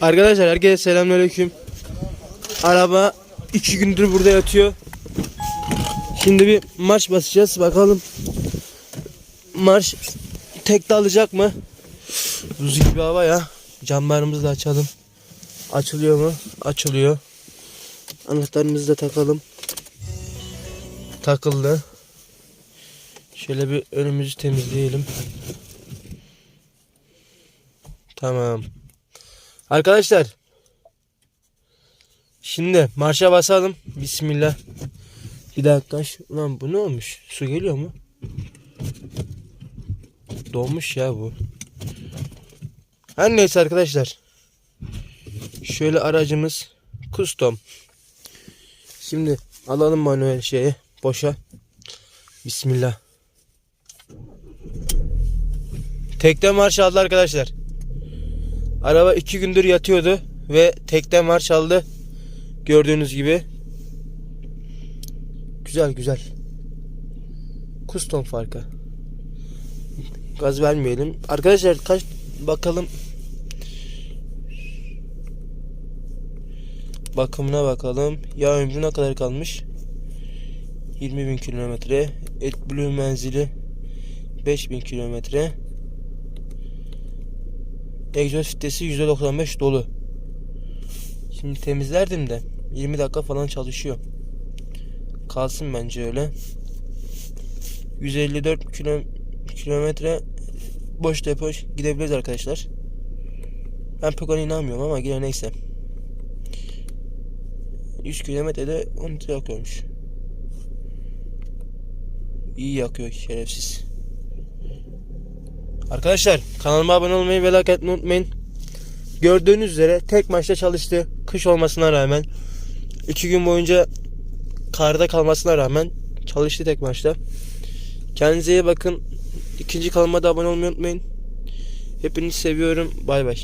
Arkadaşlar herkese selamünaleyküm. Araba iki gündür burada yatıyor. Şimdi bir marş basacağız bakalım. Marş tekte alacak mı? Buz gibi hava ya. Camlarımızı da açalım. Açılıyor mu? Açılıyor. Anahtarımızı da takalım. Takıldı. Şöyle bir önümüzü temizleyelim. Tamam. Arkadaşlar. Şimdi marşa basalım. Bismillah. Bir dakika. Ulan bu ne olmuş? Su geliyor mu? Donmuş ya bu. Her neyse arkadaşlar. Şöyle aracımız custom. Şimdi alalım manuel şeyi boşa. Bismillah. Tekte marş aldı arkadaşlar. Araba iki gündür yatıyordu ve tekte marş aldı. Gördüğünüz gibi. Güzel güzel. Custom farkı. Gaz vermeyelim. Arkadaşlar kaç bakalım. Bakımına bakalım. Yağ ömrü ne kadar kalmış? 20 bin kilometre. AdBlue menzili 5000 kilometre. Egzoz filtresi %95 dolu. Şimdi temizlerdim de 20 dakika falan çalışıyor. Kalsın bence öyle. 154 kilo, kilometre boş depo gidebiliriz arkadaşlar. Ben pek ona inanmıyorum ama yine neyse. 100 kilometrede 10 litre yakıyormuş. İyi yakıyor şerefsiz. Arkadaşlar kanalıma abone olmayı ve like etmeyi unutmayın. Gördüğünüz üzere tek maçta çalıştı. Kış olmasına rağmen. iki gün boyunca karda kalmasına rağmen çalıştı tek maçta. Kendinize iyi bakın. İkinci kanalıma da abone olmayı unutmayın. Hepinizi seviyorum. Bay bay.